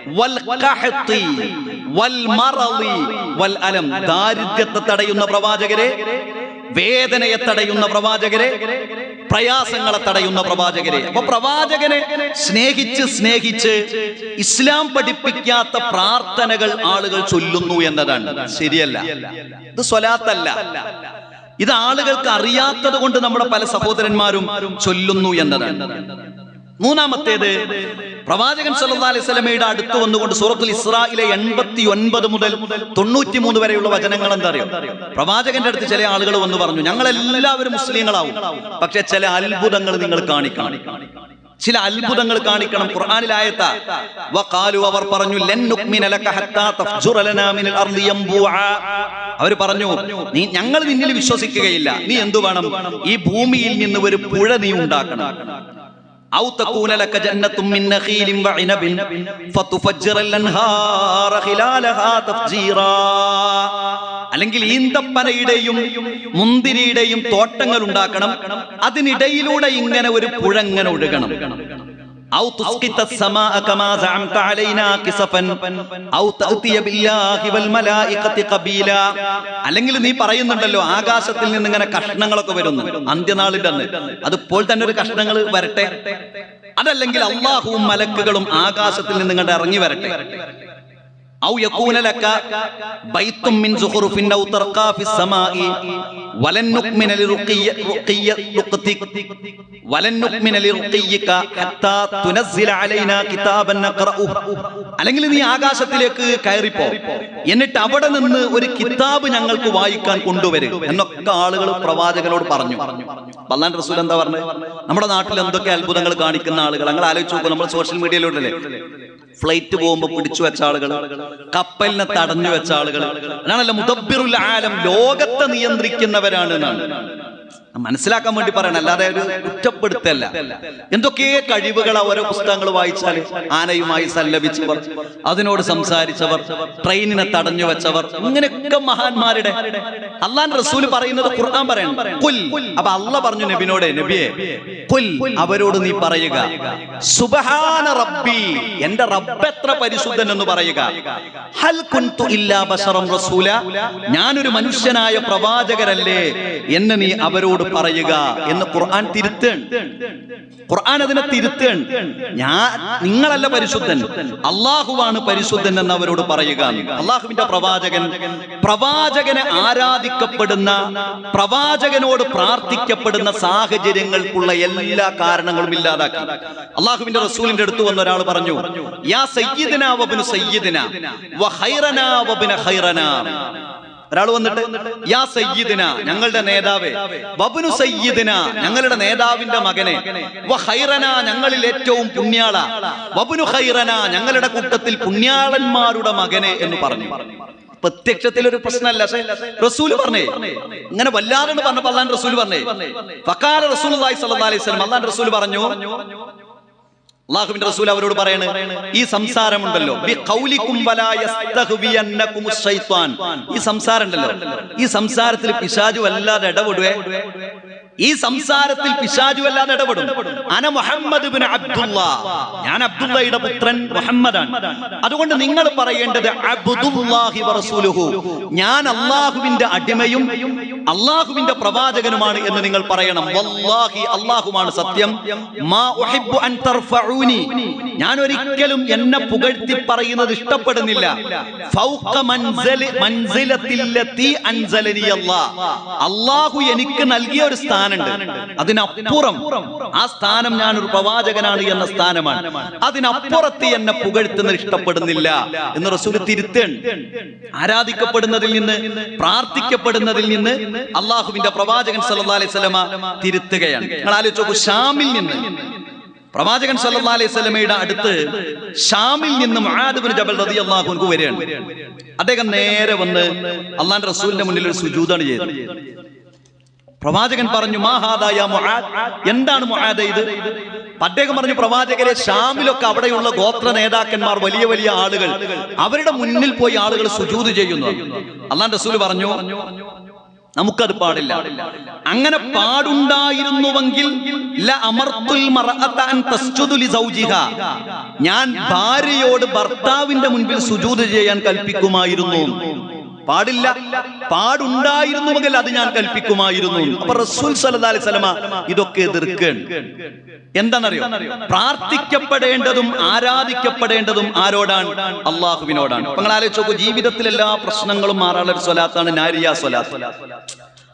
വൽ ഖഹത്തി വൽ മറവി വൽ അലം. ദാരിദ്ര്യത്തെ തടയുന്ന പ്രവാചകരെ. വേദനയെ തടയുന്ന പ്രവാചകരെ പ്രയാസങ്ങളെ തടയുന്ന പ്രവാചകരെ. അപ്പൊ പ്രവാചകനെ സ്നേഹിച്ച് സ്നേഹിച്ച് ഇസ്ലാം പഠിപ്പിക്കാത്ത പ്രാർത്ഥനകൾ ആളുകൾ ചൊല്ലുന്നു എന്നതാണ്. ശരിയല്ല. ഇത് സ്വലാത്തല്ല. ഇത് ആളുകൾക്ക് അറിയാത്തത് കൊണ്ട് നമ്മുടെ പല സഹോദരന്മാരും ചൊല്ലുന്നു എന്നതാണ്. മൂന്നാമത്തേത് പ്രവാചകൻ സല്ലല്ലാഹു അലൈഹി സ്വലമയുടെ അടുത്ത് വന്നുകൊണ്ട് സൂറത്തുൽ ഇസ്രായിലെ എൺപത്തി ഒൻപത് മുതൽ തൊണ്ണൂറ്റി മൂന്ന് വരെയുള്ള വചനങ്ങൾ എന്താ അറിയാം പ്രവാചകന്റെ അടുത്ത് ചില ആളുകൾ വന്ന് പറഞ്ഞു ഞങ്ങൾ എല്ലാവരും മുസ്ലിങ്ങളാവും. പക്ഷെ ചില അത്ഭുതങ്ങൾ നിങ്ങൾ കാണിക്കണം. ചില അത്ഭുതങ്ങൾ കാണിക്കണം. ഖുർആനിലായത്ത വഖാലു അവർ പറഞ്ഞു ലൻ ലക ഹത്താ തഫ്ജുറ മിനൽ അവർ പറഞ്ഞു നീ ഞങ്ങൾ നിന്നിൽ വിശ്വസിക്കുകയില്ല. നീ എന്തു വേണം? ഈ ഭൂമിയിൽ നിന്ന് ഒരു പുഴ നീ ഉണ്ടാക്കണം. أو تكون لك جنة من نخيل وعنب فتفجر الأنهار خلالها تفجيرا അല്ലെങ്കിൽ ഈന്തപ്പനയുടെയും മുന്തിരിയുടെയും തോട്ടങ്ങൾ ഉണ്ടാക്കണം അതിനിടയിലൂടെ ഇങ്ങനെ ഒരു പുഴങ്ങനെ ഒഴുകണം أو تسقط السماء كما زعمت علينا كسفا أو تأتي بالله والملائكة قبيلا അല്ലെങ്കിൽ നീ പറയുന്നുണ്ടല്ലോ ആകാശത്തിൽ നിന്ന് ഇങ്ങനെ കഷ്ണങ്ങളൊക്കെ വരുന്നു അന്ത്യനാളിന്റെ അന്ന് അതിപ്പോൾ തന്നെ ഒരു കഷ്ണങ്ങൾ വരട്ടെ അതല്ലെങ്കിൽ അള്ളാഹുവും മലക്കുകളും ആകാശത്തിൽ നിന്ന് ഇങ്ങോട്ട് ഇറങ്ങി വരട്ടെ أو يكون لك بيت من زخرف أو ترقى في السماء ولن نؤمن لرقي رقي رقتك ولن نؤمن لرقيك حتى تنزل علينا كتابا نقرأه അല്ലെങ്കിൽ നീ ആകാശത്തിലേക്ക് കയറിപ്പോ എന്നിട്ട് അവിടെ നിന്ന് ഒരു കിതാബ് ഞങ്ങൾക്ക് വായിക്കാൻ കൊണ്ടുവരും എന്നൊക്കെ ആളുകൾ പ്രവാചകനോട് പറഞ്ഞു അള്ളാൻ റസൂൽ എന്താ പറഞ്ഞത് നമ്മുടെ നാട്ടിൽ എന്തൊക്കെ അത്ഭുതങ്ങൾ കാണിക്കുന്ന ആളുകൾ ഞങ്ങൾ ആലോചിച്ച് നോക്കും നമ്മൾ സോഷ്യൽ മീഡിയയിലൂടെ ഫ്ലൈറ്റ് പോകുമ്പോൾ പിടിച്ചു വെച്ച ആളുകൾ കപ്പലിനെ തടഞ്ഞു വെച്ച ആളുകൾ. അതാണല്ലോ മുദബ്ബിറുൽ ആലം ലോകത്തെ നിയന്ത്രിക്കുന്നവരാണ് എന്നാണ്. മനസ്സിലാക്കാൻ വേണ്ടി പറയണം. അല്ലാതെ ഒരു കുറ്റപ്പെടുത്തല്ല. എന്തൊക്കെ കഴിവുകൾ ഓരോ പുസ്തകങ്ങൾ വായിച്ചാൽ ആനയുമായി സല്ലപിച്ചവർ അതിനോട് സംസാരിച്ചവർ ട്രെയിനിനെ തടഞ്ഞു വെച്ചവർ ഇങ്ങനെയൊക്കെ മഹാന്മാരുടെ. അള്ളാൻ റസൂൽ പറയുന്നത് ഖുർആൻ പറയണം. കുൽ അപ്പൊ അള്ള പറഞ്ഞു നബിനോട് നബിയെ കുൽ അവരോട് നീ പറയുക. സുബഹാന റബ്ബി എന്റെ റബ്ബ് എത്ര പരിശുദ്ധൻ എന്ന് പറയുക. ഹൽ കുൻതു ഇല്ലാ ബശറം റസൂല ഞാനൊരു മനുഷ്യനായ പ്രവാചകരല്ലേ എന്ന് നീ അവരോട് പറയുക എന്ന് ഖുർആൻ തിരുത്തേൺ ഖുർആൻ അതിനെ തിരുത്തേൺ ഞാൻ നിങ്ങളല്ല പരിശുദ്ധൻ. അള്ളാഹുവാണ് പരിശുദ്ധൻ എന്ന് അവരോട് പറയുക. അള്ളാഹുവിന്റെ പ്രവാചകൻ പ്രവാചകനെ ആരാധിക്കപ്പെടുന്ന പ്രവാചകനോട് പ്രാർത്ഥിക്കപ്പെടുന്ന സാഹചര്യങ്ങൾക്കുള്ള എല്ലാ കാരണങ്ങളും ഇല്ലാതാക്കി. അള്ളാഹുവിന്റെ റസൂലിന്റെ അടുത്ത് വന്ന ഒരാൾ പറഞ്ഞു യാ സയ്യിദിനാ വബ്നു സയ്യിദിന വ ഹൈറനാ വബ്ന ഖൈറനാ. ഒരാൾ വന്നിട്ട് യാ സയ്യിദിന ഞങ്ങളുടെ നേതാവേ വബുനു സയ്യിദിന ഞങ്ങളുടെ നേതാവിന്റെ മകനെ വ ഹൈറന ഞങ്ങളിൽ ഏറ്റവും പുണ്യാള വബുനു ഹൈറന ഞങ്ങളുടെ കൂട്ടത്തിൽ പുണ്യാളന്മാരുടെ മകനെ എന്ന് പറഞ്ഞു. പ്രത്യക്ഷത്തിൽ ഒരു പ്രശ്നമല്ല റസൂൽ പറഞ്ഞേ ഇങ്ങനെ വല്ലാതെ പറഞ്ഞപ്പോൾ അള്ളാൻ റസൂൽ പറഞ്ഞേ ഫക്കാല റസൂൽ അലൈഹി സ്വലം അള്ളാൻ റസൂൽ പറഞ്ഞു അള്ളാഹുവിന്റെ റസൂൽ അവരോട് പറയണ് ഈ സംസാരമുണ്ടല്ലോ. ഈ സംസാരം ഉണ്ടല്ലോ ഈ സംസാരത്തിൽ പിശാജു വല്ലാതെ ഇടപെടുവേ. ഈ സംസാരത്തിൽ പിശാജു അല്ലാതെ ഇടപെടും. അന മുഹമ്മദ് ബിൻ അബ്ദുള്ള ഞാൻ അബ്ദുള്ളയുടെ പുത്രൻ മുഹമ്മദാണ്. അതുകൊണ്ട് നിങ്ങൾ പറയേണ്ടത് അബ്ദുല്ലാഹി വറസൂലുഹു ഞാൻ അള്ളാഹുവിന്റെ അടിമയും അള്ളാഹുവിന്റെ പ്രവാചകനുമാണ് എന്ന് നിങ്ങൾ പറയണം. വല്ലാഹി അള്ളാഹുമാണ് സത്യം. മാ ഉഹിബ്ബു അൻ തർഫഊനി. ഞാൻ ഒരിക്കലും എന്നെ പുകഴ്ത്തി പറയുന്നത് ഇഷ്ടപ്പെടുന്നില്ല. ഫൗഖ മൻസലി മൻസിലത്തില്ലത്തി അൻസലനി അല്ലാഹ് എനിക്ക് നൽകിയ ഒരു സ്ഥാനമുണ്ട്. അതിനപ്പുറം ആ സ്ഥാനം ഞാൻ ഒരു പ്രവാചകനാണ് എന്ന സ്ഥാനമാണ്. അതിനപ്പുറത്ത് എന്നെ പുകഴ്ത്തുന്ന ഇഷ്ടപ്പെടുന്നില്ല എന്ന് റസൂൽ തിരുത്തൻ ആരാധിക്കപ്പെടുന്നതിൽ നിന്ന് പ്രാർത്ഥിക്കപ്പെടുന്നതിൽ നിന്ന് അള്ളാഹുവിന്റെ പ്രവാചകൻ സല്ലല്ലാഹു അലൈഹി തിരുത്തുകയാണ്. നിങ്ങൾ ആലോചിച്ചു ഷാമിൽ നിന്ന്. പ്രവാചകൻ സല്ലാ അലൈഹി വസല്ലമയുടെ അടുത്ത് ഷാമിൽ നിന്ന് ജബൽ വരികയാണ്. അദ്ദേഹം നേരെ വന്ന് അള്ളാന്റെ റസൂലിന്റെ മുന്നിൽ ഒരു സുജൂതാണ് ചെയ്തത്. പ്രവാചകൻ പറഞ്ഞു മാഹാദായ എന്താണ് ഇത്? അദ്ദേഹം പറഞ്ഞു പ്രവാചകരെ ഷാമിലൊക്കെ അവിടെയുള്ള ഗോത്ര നേതാക്കന്മാർ വലിയ വലിയ ആളുകൾ അവരുടെ മുന്നിൽ പോയി ആളുകൾ സുജൂത് ചെയ്യുന്നു. അള്ളാൻ റസൂൽ പറഞ്ഞു നമുക്കത് പാടില്ല. അങ്ങനെ പാടുണ്ടായിരുന്നുവെങ്കിൽ. ഞാൻ ഭാര്യയോട് ഭർത്താവിന്റെ മുൻപിൽ സുജൂത് ചെയ്യാൻ കൽപ്പിക്കുമായിരുന്നു. പാടില്ല. പാടുണ്ടായിരുന്നുവെങ്കിൽ അത് ഞാൻ കൽപ്പിക്കുമായിരുന്നു അപ്പൊ റസൂൽ സല്ലല്ലാഹു അലൈഹി സ്വലമ ഇതൊക്കെ എതിർക്കേണ് എന്താണെന്നറിയോ? പ്രാർത്ഥിക്കപ്പെടേണ്ടതും ആരാധിക്കപ്പെടേണ്ടതും ആരോടാണ്? അള്ളാഹുവിനോടാണ്. നിങ്ങൾ ആലോചിച്ച് നോക്കൂ ജീവിതത്തിൽ എല്ലാ പ്രശ്നങ്ങളും മാറാനുള്ള ഒരു സ്വലാത്താണ് നാരിയ സ്വലാത്ത്.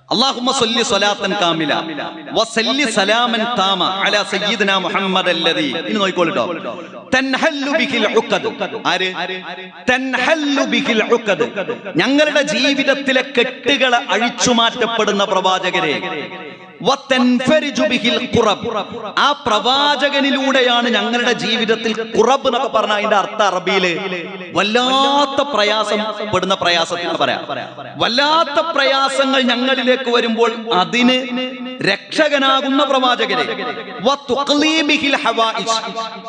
اللهم صل صلاة كاملة وصل سلاما تاما على سيدنا محمد الذي ഇനി നോക്കിക്കോളിട്ടോ തൻഹല്ലു ബിഹിൽ ഉഖദ് ആര് തൻഹല്ലു ബിഹിൽ ഉഖദ് ഞങ്ങളുടെ ജീവിതത്തിലെ കെട്ടുകൾ അഴിച്ചു മാറ്റപ്പെടുന്ന പ്രവാചകരെ വതൻഫരിജു ബിഹിൽ ഖുറബ് ആ പ്രവാചകനിലൂടെയാണ് ഞങ്ങളുടെ ജീവിതത്തിൽ കുറബ് എന്നൊക്കെ പറഞ്ഞ അതിന്റെ അർത്ഥ അറബിയിൽ. വല്ലാത്ത പ്രയാസം പെടുന്ന പ്രയാസത്തിന് പറയാം. വല്ലാത്ത പ്രയാസങ്ങൾ ഞങ്ങളിലേക്ക് വരുമ്പോൾ അതിന് രക്ഷകനാകുന്ന പ്രവാചകരെ.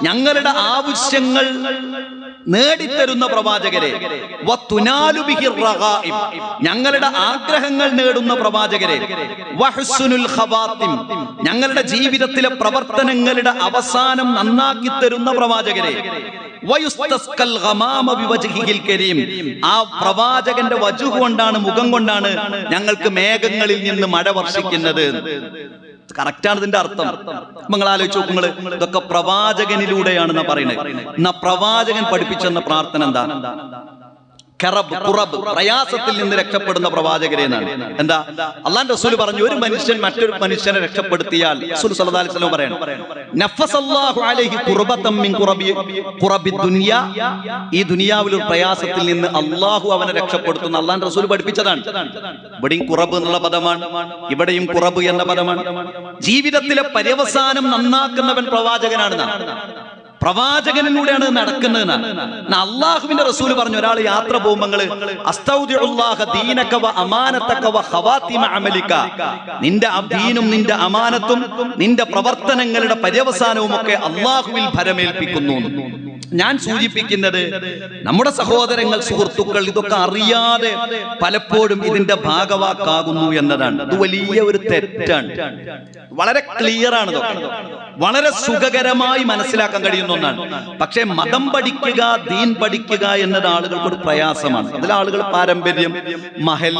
ഞങ്ങളുടെ ആവശ്യങ്ങൾ നേടിത്തരുന്ന പ്രവാചകരെ. ഞങ്ങളുടെ ആഗ്രഹങ്ങൾ നേടുന്ന പ്രവാചകരെ. ഖവാത്തിം ഞങ്ങളുടെ ജീവിതത്തിലെ പ്രവർത്തനങ്ങളുടെ അവസാനം നന്നാക്കി തരുന്ന പ്രവാചകരെ ആ പ്രവാചകന്റെ വജുഹ് കൊണ്ടാണ് മുഖം കൊണ്ടാണ് ഞങ്ങൾക്ക് മേഘങ്ങളിൽ നിന്ന് മഴ വർഷിക്കുന്നത്. കറക്റ്റാണ് ഇതിന്റെ അർത്ഥം. നിങ്ങൾ ആലോചിച്ചു നിങ്ങൾ ഇതൊക്കെ പ്രവാചകനിലൂടെയാണ് എന്നാ പറയുന്നത്. എന്നാ പ്രവാചകൻ പഠിപ്പിച്ചെന്ന പ്രാർത്ഥന എന്താ? പ്രയാസത്തിൽ നിന്ന് രക്ഷപ്പെടുന്ന പ്രവാചകരെ എന്നാണ്. എന്താ? അള്ളാൻ റസൂൽ പറഞ്ഞു ഒരു മനുഷ്യൻ മറ്റൊരു മനുഷ്യനെ രക്ഷപ്പെടുത്തിയാൽ റസൂൽ സല്ലല്ലാഹു അലൈഹി വസല്ലം പറയണം. നഫസല്ലാഹു അലൈഹി ഖുർബതം മിൻ ഖുറബി ഖുറബി ദുനിയ. ഈ ദുനിയാവിൽ ഒരു പ്രയാസത്തിൽ നിന്ന് അള്ളാഹു അവനെ രക്ഷപ്പെടുത്തുന്ന അള്ളാൻ റസൂൽ പഠിപ്പിച്ചതാണ്. ഇവിടെയും കുറബ് എന്നുള്ള പദമാണ്. ഇവിടെയും കുറബ് എന്ന പദമാണ്. ജീവിതത്തിലെ പര്യവസാനം നന്നാക്കുന്നവൻ പ്രവാചകനാണെന്നാണ് പ്രവാചകനിലൂടെയാണ് നടക്കുന്നതെന്നാണ് അള്ളാഹുവിന്റെ റസൂൽ പറഞ്ഞു ഒരാൾ യാത്ര പോകുമ്പോൾ നിന്റെ അധീനും ദീനും നിന്റെ അമാനത്തും നിന്റെ പ്രവർത്തനങ്ങളുടെ പര്യവസാനവും ഒക്കെ അള്ളാഹുവിൽ ഭരമേൽപ്പിക്കുന്നു ഞാൻ സൂചിപ്പിക്കുന്നത് നമ്മുടെ സഹോദരങ്ങൾ സുഹൃത്തുക്കൾ ഇതൊക്കെ അറിയാതെ പലപ്പോഴും ഇതിന്റെ ഭാഗവാക്കാകുന്നു എന്നതാണ്. ഇത് വലിയ ഒരു തെറ്റാണ്. വളരെ ക്ലിയർ ആണ് വളരെ സുഖകരമായി മനസ്സിലാക്കാൻ കഴിയുന്ന. ഒന്നാണ് പക്ഷേ മതം പഠിക്കുക ദീൻ പഠിക്കുക എന്നത് ആളുകൾക്ക് ഒരു പ്രയാസമാണ്. അതിൽ ആളുകൾ പാരമ്പര്യം മഹൽ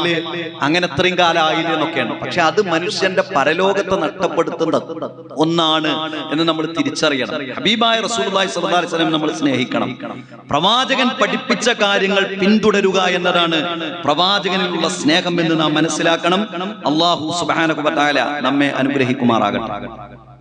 അങ്ങനെ ഇത്രയും കാലമായില്ല എന്നൊക്കെയാണ്. പക്ഷെ അത് മനുഷ്യന്റെ പരലോകത്തെ നഷ്ടപ്പെടുത്തുന്ന ഒന്നാണ് എന്ന് നമ്മൾ തിരിച്ചറിയണം. ഹബീബായ അലൈഹി വസല്ലം നമ്മൾ സ്നേഹിക്കണം. പ്രവാചകൻ പഠിപ്പിച്ച കാര്യങ്ങൾ പിന്തുടരുക എന്നതാണ് പ്രവാചകനിലുള്ള സ്നേഹം എന്ന് നാം മനസ്സിലാക്കണം. അള്ളാഹു തആല നമ്മെ അനുഗ്രഹിക്കുമാറാകട്ടെ.